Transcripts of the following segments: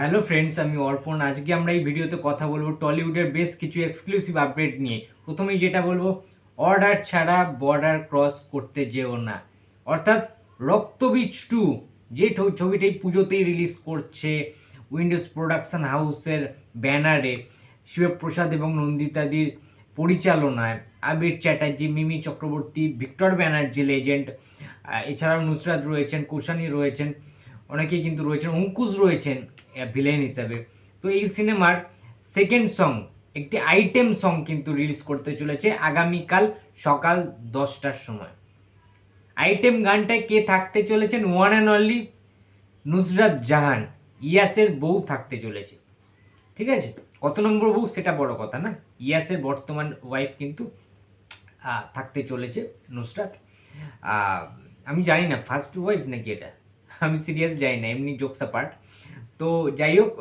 Hello friends আমি অর্পণ। আজকে আমরা এই ভিডিওতে কথা বলব টলিউডের বেশ কিছু এক্সক্লুসিভ আপডেট নিয়ে। প্রথমেই যেটা বলব অর্ডার ছাড়া বর্ডার ক্রস করতে যেও না। অর্থাৎ রক্তবীজ টু যে ছবিটি পুজোতেই রিলিজ করছে উইন্ডোজ প্রোডাকশন হাউসের ব্যানারে, শিবপ্রসাদ এবং নন্দিতাদির পরিচালনায়। আবির চ্যাটার্জি, মিমি চক্রবর্তী, ভিক্টর ব্যানার্জি লেজেন্ড এছাড়াও নুসরাত রয়েছেন, কুশানি রয়েছেন, অনেকেই কিন্তু রয়েছেন, অঙ্কুশ রয়েছেন। ভিলেন হিসাবে। তো এই সিনেমার সেকেন্ড সং একটি আইটেম সং কিন্তু রিলিজ করতে চলেছে আগামীকাল সকাল দশটার সময়। আইটেম গানটায় কে থাকতে চলেছেন? One and only Nusrat Jahan, ইয়াসের বউ থাকতে চলেছে। ঠিক আছে? কত নম্বর বউ? সেটা বড় কথা না। ইয়াসের বর্তমান ওয়াইফ কিন্তু থাকতে চলেছে নুসরাত। আমি জানি না ফার্স্ট ওয়াইফ নাকি এটা? আমি সিরিয়াস যাই না, এমনি জোকস পার্ট তো যাই হোক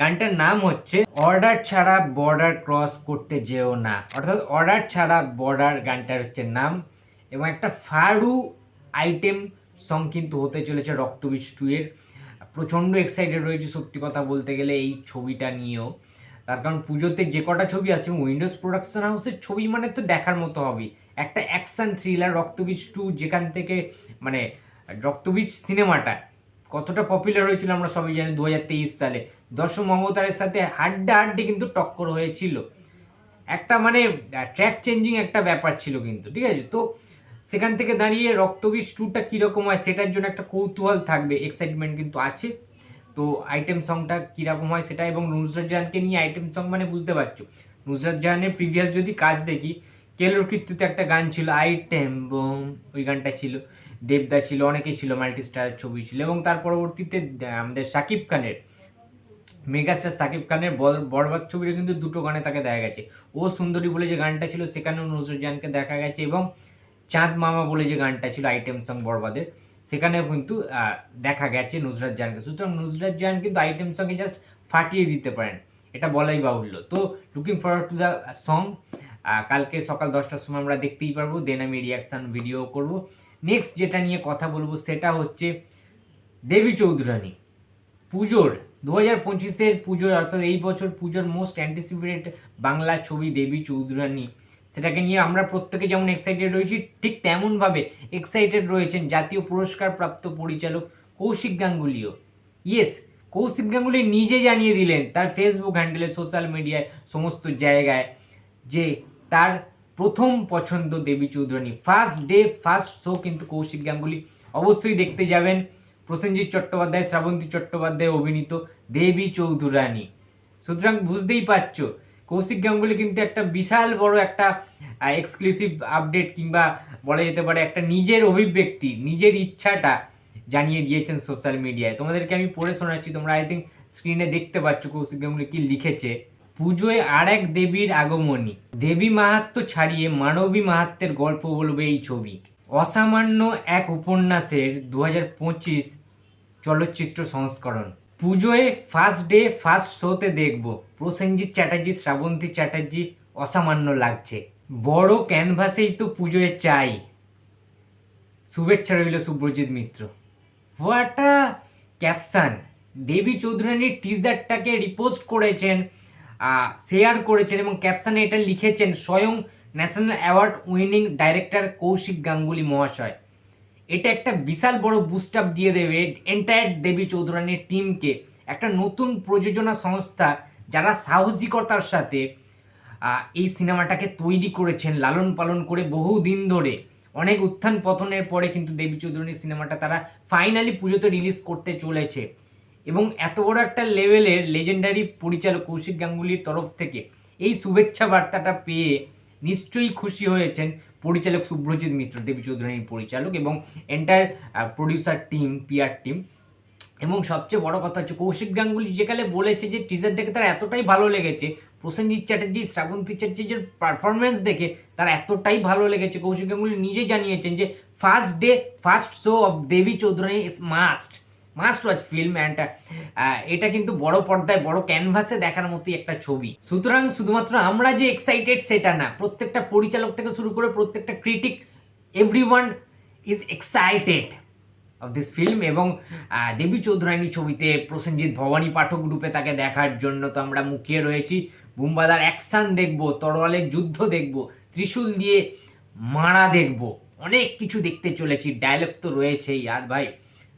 গানটার নাম হচ্ছে অর্ডার ছাড়া বর্ডার ক্রস করতে যেও না। অর্থাৎ অর্ডার ছাড়া বর্ডার গানটার হচ্ছে নাম এবং একটা ফারু আইটেম সং কিন্তু হতে চলেছে রক্তবীজ টু এর। প্রচণ্ড এক্সাইটেড রয়েছে সত্যি কথা বলতে গেলে এই ছবিটা নিয়েও। তার কারণ পুজোতে যে কটা ছবি আছে উইন্ডোজ প্রোডাকশন হাউসের ছবি মানে তো দেখার মতো হবেই একটা অ্যাকশন থ্রিলার রক্তবীজ টু যেখান থেকে মানে রক্তবীজ সিনেমাটা কতটা পপুলার হয়েছিল আমরা সবাই জানি দু হাজার তেইশ সালে। দর্শক মমতারের সাথে হাড্ডা হাড্ডি কিন্তু টক্কর হয়েছিল। একটা মানে ট্র্যাক চেঞ্জিং একটা ব্যাপার ছিল কিন্তু, ঠিক আছে? তো সেখান থেকে দাঁড়িয়ে রক্তবীজ টুটা কীরকম হয় সেটার জন্য একটা কৌতূহল থাকবে এক্সাইটমেন্ট কিন্তু আছে। তো আইটেম সংটা কীরকম হয় সেটা এবং নুসরাত জাহানকে নিয়ে আইটেম সং মানে বুঝতে পারছ। নুসরাত জাহানের প্রিভিয়াস যদি কাজ দেখি, কেলোর কীর্তিতে একটা গান ছিল আইটেম বোম ওই গানটা ছিল। দেবদা ছিল অনেকেই ছিল মাল্টি স্টার ছবি ছিল এবং তার পরবর্তীতে আমাদের শাকিব খানের, মেগাস্টার সাকিব খানের বরবাদ ছবিতে কিন্তু দুটো গানে তাকে দেখা গেছে। ও সুন্দরী বলে যে গানটা ছিল, সেখানেও নুসরত জাহানকে দেখা গেছে এবং চাঁদ মামা বলে যে গানটা ছিল, আইটেম সং বরবাদের, সেখানেও কিন্তু দেখা গেছে নুসরাত জাহানকে সুতরাং নুসরাত জাহান কিন্তু আইটেম সঙ্গে জাস্ট ফাটিয়ে দিতে পারেন, এটা বলাই বাহুল্য। তো looking forward to the song কালকে সকাল দশটার সময় আমরা দেখতেই পারব দেন আমি রিয়াকশান ভিডিও করব। নেক্সট যেটা নিয়ে কথা বলব সেটা হচ্ছে দেবী চৌধুরানী। পুজোর দু হাজার পঁচিশের পুজোর অর্থাৎ এই বছর পুজোর মোস্ট অ্যান্টিসিপেটেড বাংলা ছবি দেবী চৌধুরানী। সেটাকে নিয়ে আমরা প্রত্যেকে যেমন এক্সাইটেড রয়েছি, ঠিক তেমনভাবে এক্সাইটেড রয়েছেন জাতীয় পুরস্কার প্রাপ্ত পরিচালক কৌশিক গাঙ্গুলিও। ইয়েস কৌশিক গাঙ্গুলি নিজে জানিয়ে দিলেন তার ফেসবুক হ্যান্ডেলে সোশ্যাল মিডিয়ায় সমস্ত জায়গায় যে তার প্রথম পছন্দ Devi Chowdhurani. First day first show কিন্তু কৌশিক গাঙ্গুলি অবশ্যই দেখতে যাবেন। প্রসেনজিৎ চট্টোপাধ্যায়, শ্রাবন্তী চট্টোপাধ্যায় অভিনীত দেবী চৌধুরানী। সুতরাং বুঝতেই পারছ, কৌশিক গাঙ্গুলি কিন্তু একটা বিশাল বড় একটা এক্সক্লুসিভ আপডেট কিংবা বলা যেতে পারে একটা নিজের অভিব্যক্তি, নিজের ইচ্ছাটা জানিয়ে দিয়েছেন সোশ্যাল মিডিয়ায় তোমাদেরকে আমি পড়ে শোনাচ্ছি, তোমরা আই থিঙ্ক স্ক্রিনে দেখতে পাচ্ছ কৌশিক গাঙ্গুলি কি লিখেছে। পুজোয় আর এক দেবীর আগমনী। দেবী মাহাত্ম্য ছাড়িয়ে মানবী মাহাত্মের গল্প বলবে এই ছবি। অসামান্য এক উপন্যাসের দু চলচ্চিত্র সংস্করণ। পুজোয় ফার্স্ট ডে ফার্স্ট শোতে দেখব। প্রসেনজিৎ চ্যাটার্জি, শ্রাবন্তী চ্যাটার্জি অসামান্য লাগছে। বড় ক্যানভাসেই তো পুজোয় চাই। শুভেচ্ছা রইল সুব্রজিৎ মিত্র। হোয়াট ক্যাপশন দেবী চৌধুরানীর টিজারটাকে রিপোস্ট করেছেন। শেয়ার করেছেন এবং ক্যাপশনে এটা লিখেছেন স্বয়ং national award winning director Kaushik Ganguly মহাশয়। এটা একটা বিশাল বড় বুস্ট আপ দিয়ে দেবে এন্টায়ার দেবী চৌধুরানীর টিমকে একটা নতুন প্রযোজনা সংস্থা যারা সাহসিকতার সাথে এই সিনেমাটাকে তৈরি করেছেন, লালন পালন করে বহু দিন ধরে। অনেক উত্থান পতনের পরে কিন্তু দেবী চৌধুরানীর সিনেমাটা তারা ফাইনালি পুজোতে রিলিজ করতে চলেছে। এবং এত বড় একটা লেভেলের লেজেন্ডারি পরিচালক কৌশিক গাঙ্গুলির তরফ থেকে এই শুভেচ্ছা বার্তাটা পেয়ে নিশ্চয়ই খুশি হয়েছেন পরিচালক শুভ্রজিৎ মিত্র, দেবী চৌধুরানীর পরিচালক এবং entire producer team PR team এবং সবচেয়ে বড় কথা হচ্ছে কৌশিক গাঙ্গুলি যেখানে বলেছে যে টিজার দেখে তার এতটাই ভালো লেগেছে, প্রসেনজিৎ চ্যাটার্জি, শ্রাবন্তী চ্যাটার্জির পারফরমেন্স দেখে তার এতটাই ভালো লেগেছে। কৌশিক গাঙ্গুলি নিজে জানিয়েছেন যে first day first show of Devi Chowdhurani is must must watch film and এটা কিন্তু বড় পর্দায়, বড় ক্যানভাসে দেখার মতোই একটা ছবি। সুতরাং শুধুমাত্র আমরা যে এক্সাইটেড সেটা না, প্রত্যেকটা পরিচালক থেকে শুরু করে প্রত্যেকটা critic every one is excited of this film এবং দেবী চৌধুরানী ছবিতে প্রসেনজিৎ ভবানী পাঠক রূপে তাকে দেখার জন্য তো আমরা মুখিয়ে রয়েছি। বুম্বাদার অ্যাকশন দেখব, তরোয়ালের যুদ্ধ দেখব, ত্রিশূল দিয়ে মারা দেখব। অনেক কিছু দেখতে চলেছি ডায়লগ তো রয়েছেই। আর ভাই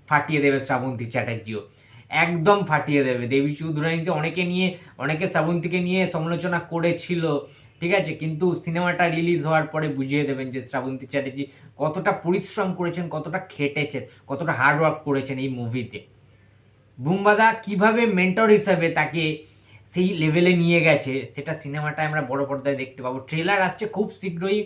ফাটিয়ে দেবে শ্রাবন্তী চ্যাটার্জিও। একদম ফাটিয়ে দেবে। দেবী চৌধুরানীতে অনেকে নিয়ে, অনেকে শ্রাবন্তীকে নিয়ে সমালোচনা করেছিল, ঠিক আছে? কিন্তু সিনেমাটা রিলিজ হওয়ার পরে বুঝিয়ে দেবেন যে শ্রাবন্তী চ্যাটার্জি কতটা পরিশ্রম করেছেন, কতটা খেটেছেন, কতটা হার্ডওয়ার্ক করেছেন এই মুভিতে বুম্বাদা কীভাবে মেন্টর হিসাবে তাকে সেই লেভেলে নিয়ে গেছে, সেটা সিনেমাটা আমরা বড় পর্দায় দেখতে পাবো। ট্রেলার আসছে খুব শীঘ্রই।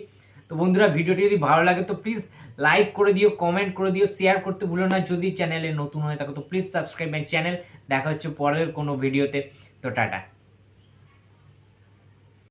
তো বন্ধুরা, ভিডিওটি যদি ভালো লাগে, তো প্লিজ লাইক করে দিও কমেন্ট করে দিও শেয়ার করতে ভুলো না। যদি চ্যানেলে নতুন হয়ে থাকো তো প্লিজ সাবস্ক্রাইব মাই চ্যানেল দেখা হচ্ছে পরের কোনো ভিডিওতে তো টাটা।